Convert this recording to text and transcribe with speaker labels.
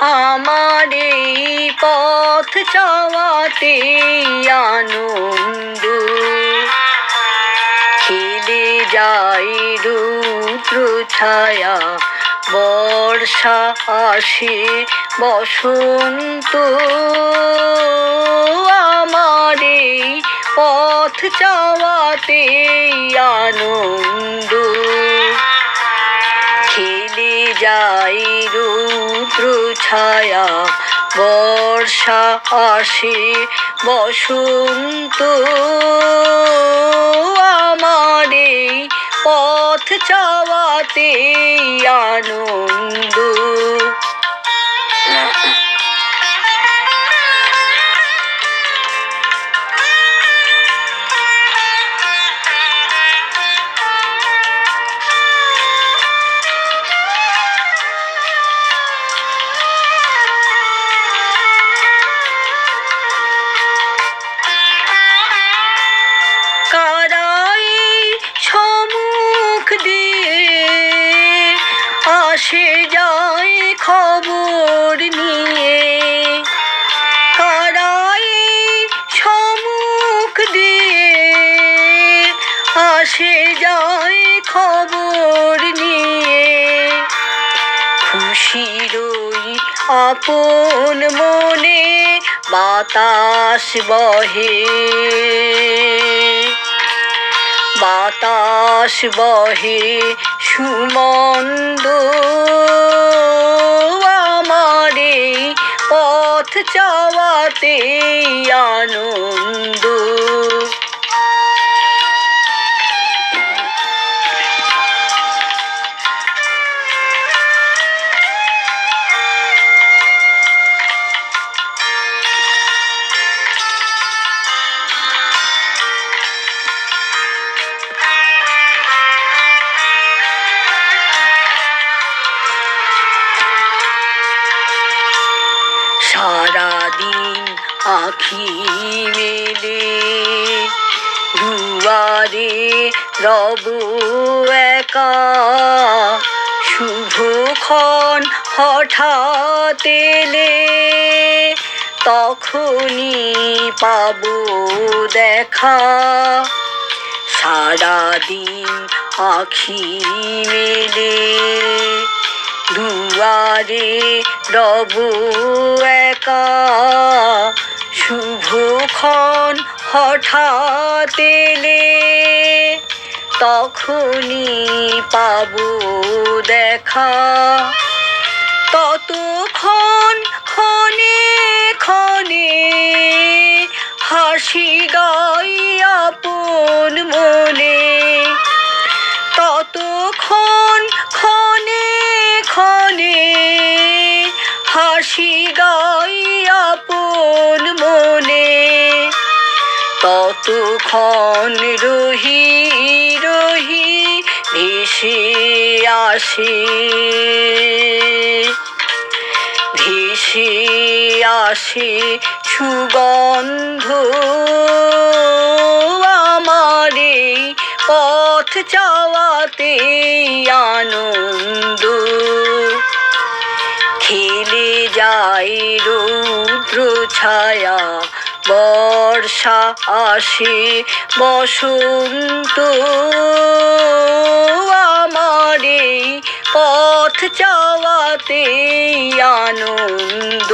Speaker 1: আমার পথ চাওয়াতে আনন্দ। খেলে যায় রুদ্র ছায়া, বর্ষা আসে বসন্ত। আমার পথ চাওয়াতে আনন্দ। যায় রুদ্র ছায়া বর্ষা আসে বসন্ত। আমার পথ চাওয়াতে আনন্দ। আসে যায় খবর নিয়ে। কারাই সম্মুখ দিয়ে আসে যায় খবর নিয়ে। খুশিরই আপন মনে বাতাস বহে। বাতাস বহে সুমন্দ। আমার পথ চাওয়াতে আনন্দ। সারাদিন আখি মেলে, দুয়ারে রব একা। শুভক্ষণ হঠাৎ এলে, তখনই পাবো দেখা। সারাদিন আখি মেলে দুয়ারে রব একা। শুভক্ষণ হঠাৎ এলে তখনই পাব দেখা। ততক্ষণ ক্ষণে ক্ষণে হাসি গাই আপন মনে। হাসি গাই আপন মনে। ততক্ষণ রহি রহি ভেসে আসে। ভেসে আসে সুগন্ধ আমার পথ চাওয়াতে আনন্দ। খেলে যায় রৌদ্র ছায়া বর্ষা আসে বসন্ত। আমার এই পথ চাওয়াতে আনন্দ।